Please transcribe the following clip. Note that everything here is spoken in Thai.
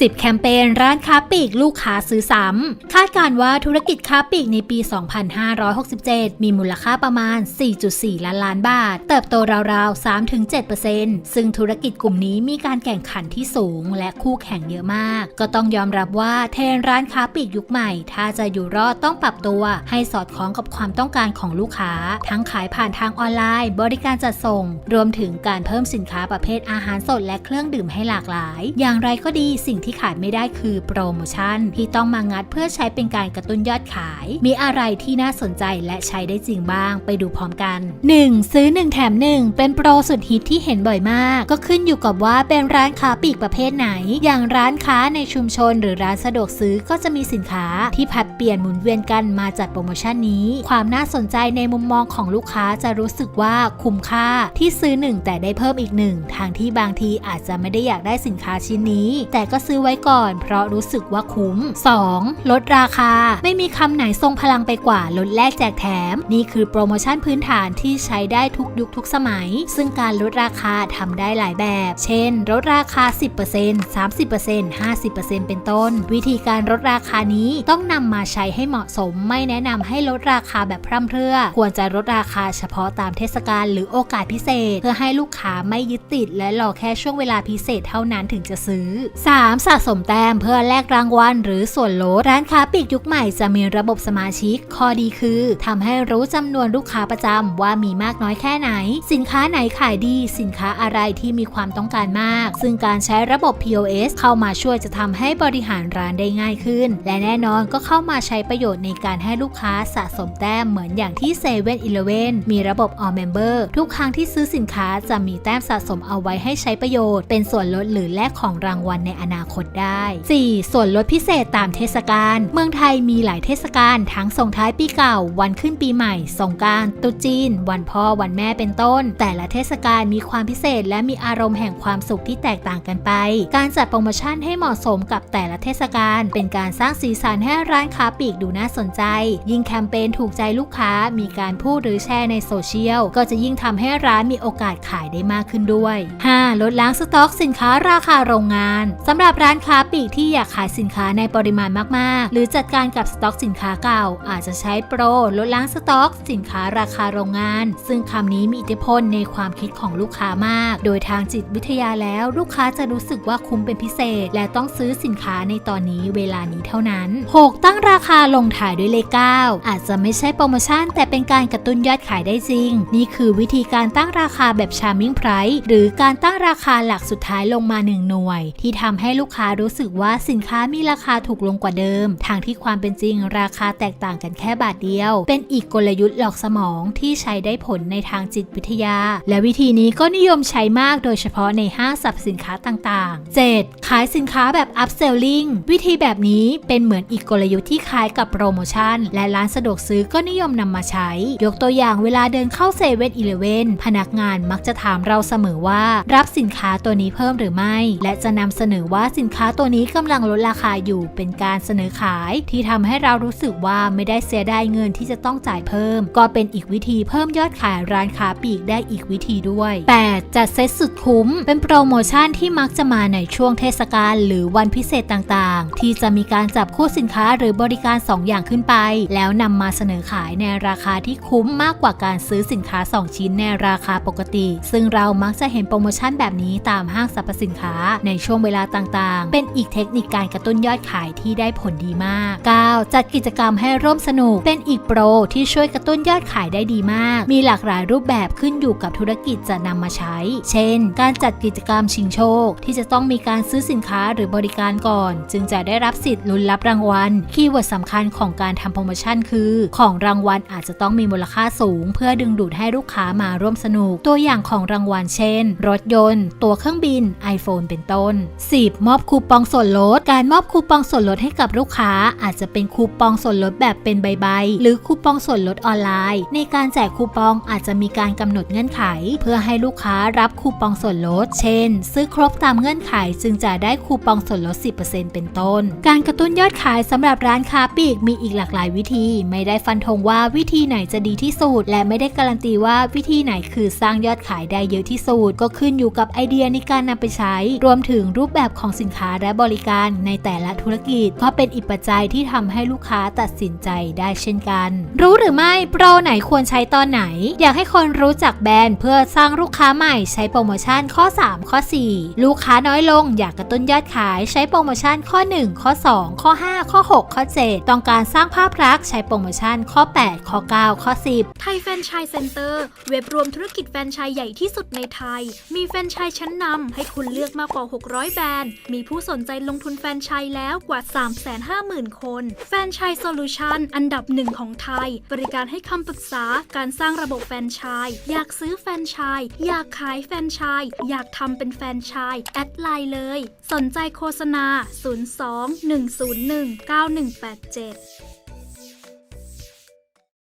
10 แคมเปญร้านค้าปลีกลูกค้าซื้อซ้ำ คาดการว่าธุรกิจค้าปลีกในปี 2567 มีมูลค่าประมาณ 4.4 ล้านล้านบาท เติบโตราวๆ 3-7%ซึ่งธุรกิจกลุ่มนี้มีการแข่งขันที่สูง และคู่แข่งเยอะมาก ก็ต้องยอมรับว่าเทรนร้านค้าปลีกยุคใหม่ ถ้าจะอยู่รอดต้องปรับตัว ให้สอดคล้องกับความต้องการของลูกค้า ทั้งขายผ่านทางออนไลน์ บริการจัดส่ง รวมถึงการเพิ่มสินค้าประเภทอาหารสดและเครื่องดื่มให้หลากหลาย อย่างไรก็ดีสิ่งที่ขาดไม่ได้คือโปรโมชั่นที่ต้องมางัดเพื่อใช้เป็นการกระตุ้นยอดขาย มีอะไรที่น่าสนใจและใช้ได้จริงบ้าง ไปดูพร้อมกัน 1. ซื้อ 1 แถม 1 เป็นโปรสุดฮิตที่เห็นบ่อยมาก ก็ขึ้นอยู่กับว่าเป็นร้านค้าปลีกประเภทไหน อย่างร้านค้าในชุมชนหรือร้านสะดวกซื้อก็จะมีสินค้าที่ผัดเปลี่ยนหมุนเวียนกันมาจัดโปรโมชั่นนี้ ความน่าสนใจในมุมมองของลูกค้าจะรู้สึกว่าคุ้มค่าที่ซื้อหนึ่งแต่ได้เพิ่มอีกหนึ่งทางที่บางทีอาจจะไม่ได้อยากได้สินค้าชิ้นนี้ แต่ก็ซื้อไว้ก่อน เพราะรู้สึกว่าคุ้ม 2. ลดราคา ไม่มีคำไหนทรงพลังไปกว่าลดแลกแจกแถม นี่คือโปรโมชั่นพื้นฐานที่ใช้ได้ทุกยุคทุกสมัย ซึ่งการลดราคาทำได้หลายแบบ เช่น ลดราคา 10% 30% 50%เป็นต้น วิธีการลดราคานี้ต้องนำมาใช้ให้เหมาะสม ไม่แนะนำให้ลดราคาแบบพร่ำเพรื่อ ควรจะลดราคาเฉพาะตามเทศกาลหรือโอกาสพิเศษ เพื่อให้ลูกค้าไม่ยึดติด และรอแค่ช่วงเวลาพิเศษเท่านั้นถึงจะซื้อ 3. สะสมแต้มเพื่อแลกรางวัลหรือส่วนลดร้านค้าปลีกยุคใหม่จะมีระบบสมาชิก ข้อดีคือทำให้รู้จำนวนลูกค้าประจำว่ามีมากน้อยแค่ไหน สินค้าไหนขายดี สินค้าอะไรที่มีความต้องการมาก ซึ่งการใช้ระบบ POS เข้ามาช่วยจะทำให้บริหารร้านได้ง่ายขึ้น และแน่นอนก็เข้ามาใช้ประโยชน์ในการให้ลูกค้าสะสมแต้มเหมือนอย่างที่7 e เ e ่ e อมีระบบ All Member ทุกครั้งที่ซื้อสินค้าจะมีแต้มสะสมเอาไว้ให้ใช้ประโยชน์ เป็นส่วนลดหรือแลกของรางวัลในอนาคตได้ 4. ส่วนลดพิเศษตามเทศกาล เมืองไทยมีหลายเทศกาลทั้งส่งท้ายปีเก่า วันขึ้นปีใหม่ สงการตุจีน วันพ่อ วันแม่ เป็นต้น แต่ละเทศกาลมีความพิเศษ และมีอารมณ์แห่งความสุขที่แตกต่างกันไป การจัดโปรโมชั่นให้เหมาะสมกับแต่ละเทศกาล เป็นการสร้างสีสันให้ร้านค้าปลีกดูน่าสนใจ ยิ่งแคมเปญถูกใจลูกค้า มีการพูดหรือแชร์ในโซเชียล ก็จะยิ่งทำให้ร้านมีโอกาสขายได้มากขึ้นด้วย 5. ลดล้างสต็อกสินค้าราคาโรงงานสำหรับรับร้านค้าปลีกที่อยากขายสินค้าในปริมาณมากๆ หรือจัดการกับสต็อกสินค้าเก่า อาจจะใช้โปรลดล้างสต็อก สินค้าราคาโรงงาน ซึ่งคำนี้มีอิทธิพลในความคิดของลูกค้ามาก โดยทางจิตวิทยาแล้วลูกค้าจะรู้สึกว่าคุ้มเป็นพิเศษ และต้องซื้อสินค้าในตอนนี้เวลานี้เท่านั้น 6. ตั้งราคาลงถ่ายด้วยเลข9อาจจะไม่ใช่โปรโมชั่น แต่เป็นการกระตุ้นยอดขายได้จริง นี่คือวิธีการตั้งราคาแบบ Charming Price หรือการตั้งราคาหลักสุดท้ายลงมา 1 หน่วย ที่ทำให้ลููกค้ารู้สึกว่าสินค้ามีราคาถูกลงกว่าเดิม ทางที่ความเป็นจริงราคาแตกต่างกันแค่บาทเดียว เป็นอีกกลยุทธ์หลอกสมองที่ใช้ได้ผลในทางจิตวิทยา และวิธีนี้ก็นิยมใช้มากโดยเฉพาะในห้างสรรพสินค้าต่างๆ 7. ขายสินค้าแบบ upselling วิธีแบบนี้เป็นเหมือนอีกกลยุทธ์ที่คล้ายกับโปรโมชั่น และร้านสะดวกซื้อก็นิยมนำมาใช้ ยกตัวอย่างเวลาเดินเข้าเซเว่นอีเลเว่นพนักงานมักจะถามเราเสมอว่า รับสินค้าตัวนี้เพิ่มหรือไม่ และจะนำเสนอว่าสินค้าตัวนี้กำลังลดราคาอยู่เป็นการเสนอขายที่ทำให้เรารู้สึกว่าไม่ได้เสียดายเงินที่จะต้องจ่ายเพิ่ม ก็เป็นอีกวิธีเพิ่มยอดขายร้านค้าปลีกได้อีกวิธีด้วย 8. จัดเซ็ตสุดคุ้ม เป็นโปรโมชั่นที่มักจะมาในช่วงเทศกาลหรือวันพิเศษต่างๆ ที่จะมีการจับคู่สินค้าหรือบริการ 2 อย่างขึ้นไป แล้วนำมาเสนอขายในราคาที่คุ้มมากกว่าการซื้อสินค้า 2 ชิ้นในราคาปกติ ซึ่งเรามักจะเห็นโปรโมชั่นแบบนี้ตามห้างสรรพสินค้าในช่วงเวลาต่างๆเป็นอีกเทคนิคการกระตุ้นยอดขายที่ได้ผลดีมาก 9. จัดกิจกรรมให้ร่วมสนุก เป็นอีกโปรที่ช่วยกระตุ้นยอดขายได้ดีมาก มีหลากหลายรูปแบบขึ้นอยู่กับธุรกิจจะนำมาใช้ เช่น การจัดกิจกรรมชิงโชค ที่จะต้องมีการซื้อสินค้าหรือบริการก่อน จึงจะได้รับสิทธิ์ลุ้นรับรางวัล คีย์เวิร์ดสำคัญของการทำโปรโมชั่นคือ ของรางวัลอาจจะต้องมีมูลค่าสูง เพื่อดึงดูดให้ลูกค้ามาร่วมสนุก ตัวอย่างของรางวัลเช่น รถยนต์ ตัวเครื่องบิน iPhone เป็นต้น 10. มอบคูปองส่วนลด การมอบคูปองส่วนลดให้กับลูกค้า อาจจะเป็นคูปองส่วนลดแบบเป็นใบๆหรือคูปองส่วนลดออนไลน์ ในการแจกคูปองอาจจะมีการกำหนดเงื่อนไข เพื่อให้ลูกค้ารับคูปองส่วนลด เช่น ซื้อครบตามเงื่อนไขจึงจะได้คูปองส่วนลด 10%เป็นต้น การกระตุ้นยอดขายสำหรับร้านค้าปลีกมีอีกหลากหลายวิธี ไม่ได้ฟันธงว่าวิธีไหนจะดีที่สุด และไม่ได้การันตีว่าวิธีไหนคือสร้างยอดขายได้เยอะที่สุด ก็ขึ้นอยู่กับไอเดียในการนำไปใช้ รวมถึงรูปแบบของสินค้าและบริการในแต่ละธุรกิจ ก็เป็นอีกปัจจัยที่ทำให้ลูกค้าตัดสินใจได้เช่นกัน รู้หรือไม่โปรไหนควรใช้ตอนไหน อยากให้คนรู้จักแบรนด์เพื่อสร้างลูกค้าใหม่ใช้โปรโมชั่นข้อ 3 ข้อ 4 ลูกค้าน้อยลง อยากกระตุ้นยอดขายใช้โปรโมชั่นข้อ 1 ข้อ 2 ข้อ 5 ข้อ 6 ข้อ 7 ต้องการสร้างภาพลักษณ์ใช้โปรโมชั่นข้อ 8 ข้อ 9 ข้อ 10 ไทยแฟนชส์เซ็นเตอร์เว็บรวมธุรกิจแฟนชส์ใหญ่ที่สุดในไทย มีแฟนชส์ชั้นนำให้คุณเลือกมากกว่า 600 แบรนด์มีผู้สนใจลงทุนแฟนชายแล้วกว่า 350,000 คน แฟนชายโซลูชันอันดับหนึ่งของไทย บริการให้คำปรึกษาการสร้างระบบแฟนชาย อยากซื้อแฟนชาย อยากขายแฟนชายอยากทำเป็นแฟนชาย แอดไลน์เลย สนใจโฆษณา 02 101 9187